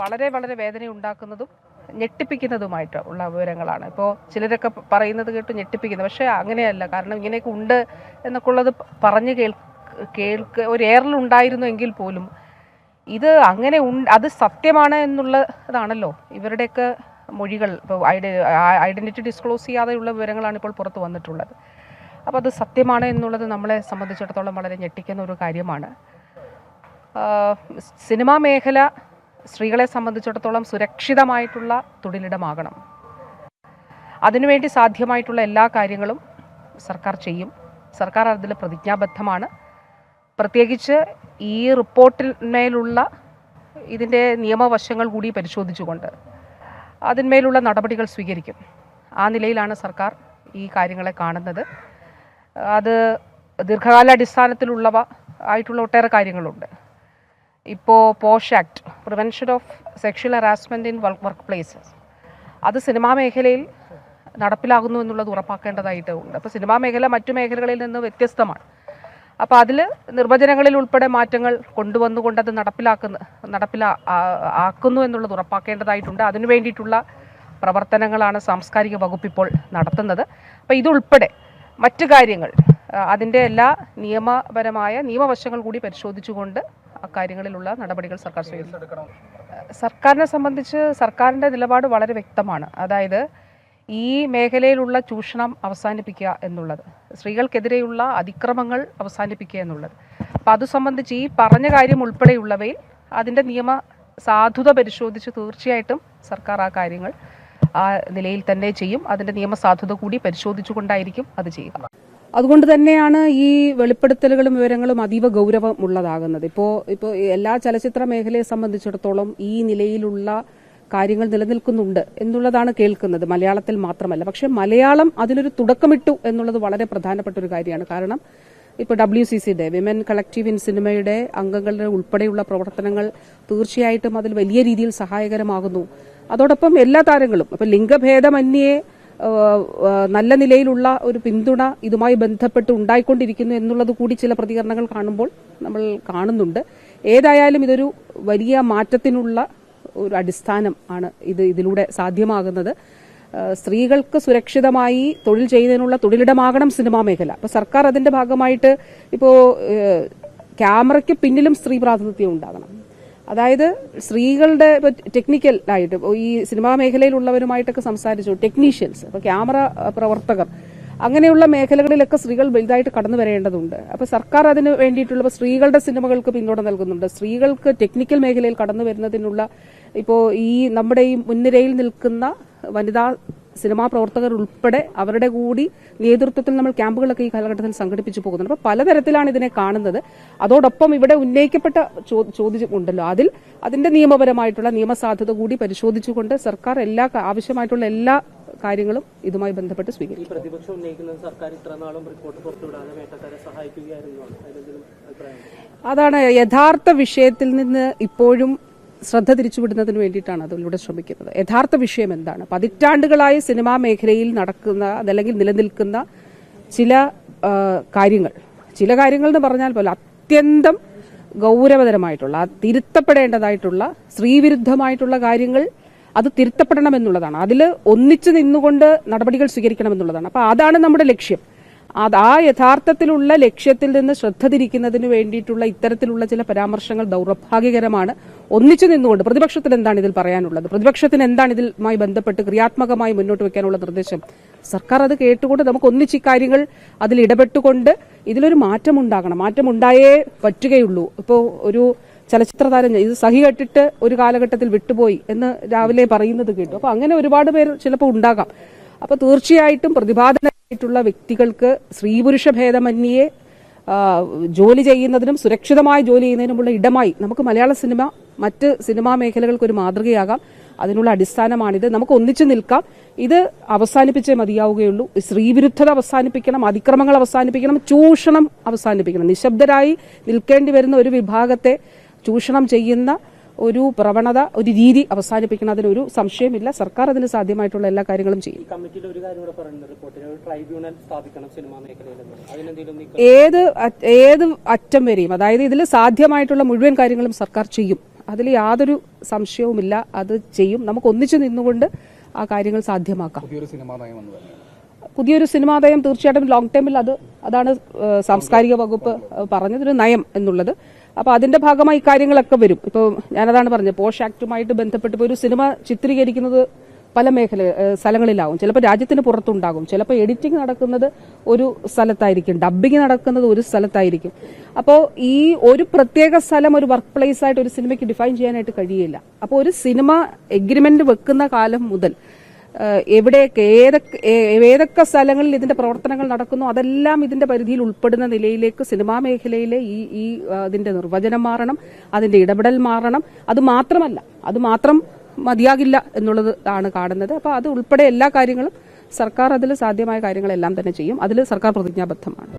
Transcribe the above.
വളരെ വളരെ വേദന ഉണ്ടാക്കുന്നതും ഞെട്ടിപ്പിക്കുന്നതുമായിട്ട് ഉള്ള വിവരങ്ങളാണ്. ഇപ്പോൾ ചിലരൊക്കെ പറയുന്നത് കേട്ട് ഞെട്ടിപ്പിക്കുന്നത് പക്ഷേ അങ്ങനെയല്ല. കാരണം ഇങ്ങനെയൊക്കെ ഉണ്ട് എന്നൊക്കെ ഉള്ളത് പറഞ്ഞ് കേൾ കേൾക്ക ഒരു എയറിലുണ്ടായിരുന്നു എങ്കിൽ പോലും ഇത് അങ്ങനെ ഉണ്ട് അത് സത്യമാണ് എന്നുള്ളതാണല്ലോ. ഇവരുടെയൊക്കെ മൊഴികൾ ഇപ്പോൾ ഐഡന്റിറ്റി ഡിസ്ക്ലോസ് ചെയ്യാതെയുള്ള വിവരങ്ങളാണ് ഇപ്പോൾ പുറത്ത് വന്നിട്ടുള്ളത്. അപ്പോൾ അത് സത്യമാണ് എന്നുള്ളത് നമ്മളെ സംബന്ധിച്ചിടത്തോളം വളരെ ഞെട്ടിക്കുന്ന ഒരു കാര്യമാണ്. സിനിമാ മേഖല സ്ത്രീകളെ സംബന്ധിച്ചിടത്തോളം സുരക്ഷിതമായിട്ടുള്ള തൊഴിലിടമാകണം. അതിനുവേണ്ടി സാധ്യമായിട്ടുള്ള എല്ലാ കാര്യങ്ങളും സർക്കാർ ചെയ്യും. സർക്കാർ അതിൽ പ്രതിജ്ഞാബദ്ധമാണ്. പ്രത്യേകിച്ച് ഈ റിപ്പോർട്ടിന്മേലുള്ള ഇതിന്റെ നിയമവശങ്ങൾ കൂടി പരിശോധിച്ചുകൊണ്ട് അതിന്മേലുള്ള നടപടികൾ സ്വീകരിക്കും. ആ നിലയിലാണ് സർക്കാർ ഈ കാര്യങ്ങളെ കാണുന്നത്. അത് ദീർഘകാലാടിസ്ഥാനത്തിലുള്ളവ ആയിട്ടുള്ള ഒട്ടേറെ കാര്യങ്ങളുണ്ട്. ഇപ്പോൾ POSH act prevention of sexual harassment in work places. അത് സിനിമാ മേഖലയിൽ നടപ്പിലാകുന്നു എന്നുള്ളത് ഉറപ്പാക്കേണ്ടതായിട്ട് ഉണ്ട്. അപ്പോൾ സിനിമാ മേഖല മറ്റു മേഖലകളിൽ നിന്ന് വ്യത്യസ്തമാണ്. അപ്പോൾ അതിൽ നിർവചനങ്ങളിൽ ഉൾപ്പെടെ മാറ്റങ്ങൾ കൊണ്ടുവന്നുകൊണ്ട് അത് നടപ്പിലാക്കുന്ന നടപ്പിലാ ആക്കുന്നു എന്നുള്ളത് ഉറപ്പാക്കേണ്ടതായിട്ടുണ്ട്. അതിനു വേണ്ടിയിട്ടുള്ള പ്രവർത്തനങ്ങളാണ് സാംസ്കാരിക വകുപ്പ് ഇപ്പോൾ നടത്തുന്നത്. അപ്പോൾ ഇതുൾപ്പെടെ മറ്റു കാര്യങ്ങൾ അതിന്റെ എല്ലാ നിയമപരമായ നിയമവശങ്ങൾ കൂടി പരിശോധിച്ചുകൊണ്ട് അക്കാര്യങ്ങളിലുള്ള നടപടികൾ സർക്കാർ സ്വീകരിക്കും സർക്കാരിനെ സംബന്ധിച്ച് സർക്കാരിന്റെ നിലപാട് വളരെ വ്യക്തമാണ്. അതായത് ഈ മേഖലയിലുള്ള ചൂഷണം അവസാനിപ്പിക്കുക എന്നുള്ളത് സ്ത്രീകൾക്കെതിരെയുള്ള അതിക്രമങ്ങൾ അവസാനിപ്പിക്കുക എന്നുള്ളത്. അപ്പം അത് സംബന്ധിച്ച് ഈ പറഞ്ഞ കാര്യം ഉൾപ്പെടെയുള്ളവയിൽ അതിന്റെ നിയമ സാധുത പരിശോധിച്ച് തീർച്ചയായിട്ടും സർക്കാർ ആ കാര്യങ്ങൾ ആ നിലയിൽ തന്നെ ചെയ്യും. അതിന്റെ നിയമസാധുത കൂടി പരിശോധിച്ചുകൊണ്ടായിരിക്കും അത് ചെയ്യുക. അതുകൊണ്ട് തന്നെയാണ് ഈ വെളിപ്പെടുത്തലുകളും വിവരങ്ങളും അതീവ ഗൗരവമുള്ളതാകുന്നത്. ഇപ്പോൾ ഇപ്പോൾ എല്ലാ ചലച്ചിത്ര മേഖലയെ സംബന്ധിച്ചിടത്തോളം ഈ നിലയിലുള്ള കാര്യങ്ങൾ നിലനിൽക്കുന്നുണ്ട് എന്നുള്ളതാണ് കേൾക്കുന്നത്. മലയാളത്തിൽ മാത്രമല്ല. പക്ഷേ മലയാളം അതിനൊരു തുടക്കമിട്ടു എന്നുള്ളത് വളരെ പ്രധാനപ്പെട്ട ഒരു കാര്യമാണ്. കാരണം ഇപ്പോൾ ഡബ്ല്യു സി സിയുടെ വിമൻ കളക്റ്റീവ് ഇൻ സിനിമയുടെ അംഗങ്ങളുടെ ഉൾപ്പെടെയുള്ള പ്രവർത്തനങ്ങൾ തീർച്ചയായിട്ടും അതിൽ വലിയ രീതിയിൽ സഹായകരമാകുന്നു. അതോടൊപ്പം എല്ലാ താരങ്ങളും ഇപ്പൊ ലിംഗഭേദമന്യേ നല്ല നിലയിലുള്ള ഒരു പിന്തുണ ഇതുമായി ബന്ധപ്പെട്ട് ഉണ്ടായിക്കൊണ്ടിരിക്കുന്നു എന്നുള്ളത് കൂടി ചില പ്രതികരണങ്ങൾ കാണുമ്പോൾ നമ്മൾ കാണുന്നുണ്ട്. ഏതായാലും ഇതൊരു വലിയ മാറ്റത്തിനുള്ള ഒരു അടിസ്ഥാനം ആണ് ഇത് ഇതിലൂടെ സാധ്യമാകുന്നത്. സ്ത്രീകൾക്ക് സുരക്ഷിതമായി തൊഴിൽ ചെയ്യുന്നതിനുള്ള തൊഴിലിടമാകണം സിനിമാ മേഖല. അപ്പോൾ സർക്കാർ അതിന്റെ ഭാഗമായിട്ട് ഇപ്പോ ക്യാമറയ്ക്ക് പിന്നിലും സ്ത്രീ പ്രാതിനിധ്യം ഉണ്ടാകണം. അതായത് സ്ത്രീകളുടെ ടെക്നിക്കൽ ആയിട്ട് ഈ സിനിമാ മേഖലയിലുള്ളവരുമായിട്ടൊക്കെ സംസാരിച്ചു ടെക്നീഷ്യൻസ് ഇപ്പോൾ ക്യാമറ പ്രവർത്തകർ അങ്ങനെയുള്ള മേഖലകളിലൊക്കെ സ്ത്രീകൾ വലുതായിട്ട് കടന്നു വരേണ്ടതുണ്ട്. അപ്പോൾ സർക്കാർ അതിന് വേണ്ടിയിട്ടുള്ള സ്ത്രീകളുടെ സിനിമകൾക്ക് പിന്തുണ നൽകുന്നുണ്ട്. സ്ത്രീകൾക്ക് ടെക്നിക്കൽ മേഖലയിൽ കടന്നു വരുന്നതിനുള്ള ഇപ്പോൾ ഈ നമ്മുടെ ഈ മുൻനിരയിൽ നിൽക്കുന്ന വനിതാ സിനിമാ പ്രവർത്തകർ ഉൾപ്പെടെ അവരുടെ കൂടി നേതൃത്വത്തിൽ നമ്മൾ ക്യാമ്പുകളൊക്കെ ഈ കാലഘട്ടത്തിൽ സംഘടിപ്പിച്ചു പോകുന്നുണ്ട്. അപ്പോൾ പലതരത്തിലാണ് ഇതിനെ കാണുന്നത്. അതോടൊപ്പം ഇവിടെ ഉന്നയിക്കപ്പെട്ട ചോദ്യമുണ്ടല്ലോ. ചോദ്യം ഉണ്ടല്ലോ അതിൽ അതിന്റെ നിയമപരമായിട്ടുള്ള നിയമസാധ്യത കൂടി പരിശോധിച്ചുകൊണ്ട് സർക്കാർ എല്ലാ ആവശ്യമായിട്ടുള്ള എല്ലാ കാര്യങ്ങളും ഇതുമായി ബന്ധപ്പെട്ട് സ്വീകരിക്കും. പ്രതിപക്ഷം ഉന്നയിക്കുന്നത് സർക്കാർ ഇത്ര നാളും റിപ്പോർട്ട് പുറത്തുവിടാതെ വേട്ടക്കാരെ സഹായിക്കുകയായിരുന്നു? അതാണ് യഥാർത്ഥ വിഷയത്തിൽ നിന്ന് ഇപ്പോഴും ശ്രദ്ധ തിരിച്ചുവിടുന്നതിന് വേണ്ടിയിട്ടാണ് അതിലൂടെ ശ്രമിക്കുന്നത്. യഥാർത്ഥ വിഷയം എന്താണ്? പതിറ്റാണ്ടുകളായി സിനിമാ മേഖലയിൽ നടക്കുന്ന അതല്ലെങ്കിൽ നിലനിൽക്കുന്ന ചില കാര്യങ്ങൾ. ചില കാര്യങ്ങൾ എന്ന് പറഞ്ഞാൽ പോലെ അത്യന്തം ഗൗരവതരമായിട്ടുള്ള തിരുത്തപ്പെടേണ്ടതായിട്ടുള്ള സ്ത്രീവിരുദ്ധമായിട്ടുള്ള കാര്യങ്ങൾ അത് തിരുത്തപ്പെടണമെന്നുള്ളതാണ്. അതിൽ ഒന്നിച്ചു നിന്നുകൊണ്ട് നടപടികൾ സ്വീകരിക്കണമെന്നുള്ളതാണ്. അപ്പോൾ അതാണ് നമ്മുടെ ലക്ഷ്യം. അത് ആ യഥാർത്ഥത്തിലുള്ള ലക്ഷ്യത്തിൽ നിന്ന് ശ്രദ്ധ തിരിക്കുന്നതിന് വേണ്ടിയിട്ടുള്ള ഇത്തരത്തിലുള്ള ചില പരാമർശങ്ങൾ ദൗർഭാഗ്യകരമാണ്. ഒന്നിച്ചു നിന്നുകൊണ്ട് പ്രതിപക്ഷത്തിന് എന്താണ് ഇതിൽ പറയാനുള്ളത്? പ്രതിപക്ഷത്തിന് എന്താണ് ഇതിലുമായി ബന്ധപ്പെട്ട് ക്രിയാത്മകമായി മുന്നോട്ട് വെക്കാനുള്ള നിർദ്ദേശം? സർക്കാർ അത് കേട്ടുകൊണ്ട് നമുക്ക് ഒന്നിച്ച് ഇക്കാര്യങ്ങൾ അതിൽ ഇടപെട്ടുകൊണ്ട് ഇതിലൊരു മാറ്റമുണ്ടാകണം മാറ്റമുണ്ടായേ പറ്റുകയുള്ളൂ. ഇപ്പോൾ ഒരു ചലച്ചിത്ര താരം ഇത് സഹി കെട്ടിട്ട് ഒരു കാലഘട്ടത്തിൽ വിട്ടുപോയി എന്ന് രാവിലെ പറയുന്നത് കേട്ടു. അപ്പോൾ അങ്ങനെ ഒരുപാട് പേർ ചിലപ്പോൾ ഉണ്ടാകാം. അപ്പോൾ തീർച്ചയായിട്ടും പ്രതിപാദനമായിട്ടുള്ള വ്യക്തികൾക്ക് സ്ത്രീ പുരുഷ ഭേദമന്യേ ജോലി ചെയ്യുന്നതിനും സുരക്ഷിതമായി ജോലി ചെയ്യുന്നതിനുമുള്ള ഇടമായി നമുക്ക് മലയാള സിനിമ മറ്റ് സിനിമാ മേഖലകൾക്ക് ഒരു മാതൃകയാകാം. അതിനുള്ള അടിസ്ഥാനമാണിത്. നമുക്ക് ഒന്നിച്ചു നിൽക്കാം. ഇത് അവസാനിപ്പിച്ചേ മതിയാവുകയുള്ളൂ. സ്ത്രീവിരുദ്ധത അവസാനിപ്പിക്കണം അതിക്രമങ്ങൾ അവസാനിപ്പിക്കണം ചൂഷണം അവസാനിപ്പിക്കണം. നിശബ്ദരായി നിൽക്കേണ്ടി വരുന്ന ഒരു വിഭാഗത്തെ ചൂഷണം ചെയ്യുന്ന ഒരു പ്രവണത ഒരു രീതി അവസാനിപ്പിക്കണം. അതിനൊരു സംശയമില്ല. സർക്കാർ അതിന് സാധ്യമായിട്ടുള്ള എല്ലാ കാര്യങ്ങളും ചെയ്യും. ഏത് ഏത് അറ്റം വരെയും അതായത് ഇതിൽ സാധ്യമായിട്ടുള്ള മുഴുവൻ കാര്യങ്ങളും സർക്കാർ ചെയ്യും. അതിൽ യാതൊരു സംശയവുമില്ല. അത് ചെയ്യും. നമുക്ക് ഒന്നിച്ചു നിന്നുകൊണ്ട് ആ കാര്യങ്ങൾ സാധ്യമാക്കാം. പുതിയൊരു സിനിമാ നയം തീർച്ചയായിട്ടും ലോങ് ടൈമിൽ അത് അതാണ് സാംസ്കാരിക വകുപ്പ് പറഞ്ഞതൊരു പറഞ്ഞത് ഒരു നയം എന്നുള്ളത്. അപ്പോൾ അതിന്റെ ഭാഗമായി കാര്യങ്ങളൊക്കെ വരും. ഇപ്പോൾ ഞാനതാണ് പറഞ്ഞത് പോഷ് ആക്ടുമായിട്ട് ബന്ധപ്പെട്ട് ഇപ്പോൾ ഒരു സിനിമ ചിത്രീകരിക്കുന്നത് പല മേഖല സ്ഥലങ്ങളിലാവും. ചിലപ്പോൾ രാജ്യത്തിന് പുറത്തുണ്ടാകും. ചിലപ്പോൾ എഡിറ്റിംഗ് നടക്കുന്നത് ഒരു സ്ഥലത്തായിരിക്കും. ഡബ്ബിംഗ് നടക്കുന്നത് ഒരു സ്ഥലത്തായിരിക്കും. അപ്പോൾ ഈ ഒരു പ്രത്യേക സ്ഥലം ഒരു വർക്ക് പ്ലേസ് ആയിട്ട് ഒരു സിനിമയ്ക്ക് ഡിഫൈൻ ചെയ്യാനായിട്ട് കഴിയില്ല. അപ്പോൾ ഒരു സിനിമ എഗ്രിമെന്റ് വെക്കുന്ന കാലം മുതൽ എവിടെയൊക്കെ ഏതൊക്കെ ഏതൊക്കെ സ്ഥലങ്ങളിൽ ഇതിന്റെ പ്രവർത്തനങ്ങൾ നടക്കുന്നു അതെല്ലാം ഇതിന്റെ പരിധിയിൽ ഉൾപ്പെടുന്ന നിലയിലേക്ക് സിനിമാ മേഖലയിലെ ഈ ഈ അതിന്റെ നിർവചനം മാറണം അതിന്റെ ഇടപെടൽ മാറണം. അത് മാത്രമല്ല അത് മാത്രം മതിയാകില്ല എന്നുള്ളത് ആണ് കാണുന്നത്. അപ്പോൾ അത് ഉൾപ്പെടെ എല്ലാ കാര്യങ്ങളും സർക്കാർ അതിൽ സാധ്യമായ കാര്യങ്ങളെല്ലാം തന്നെ ചെയ്യും. അതിൽ സർക്കാർ പ്രതിജ്ഞാബദ്ധമാണ്.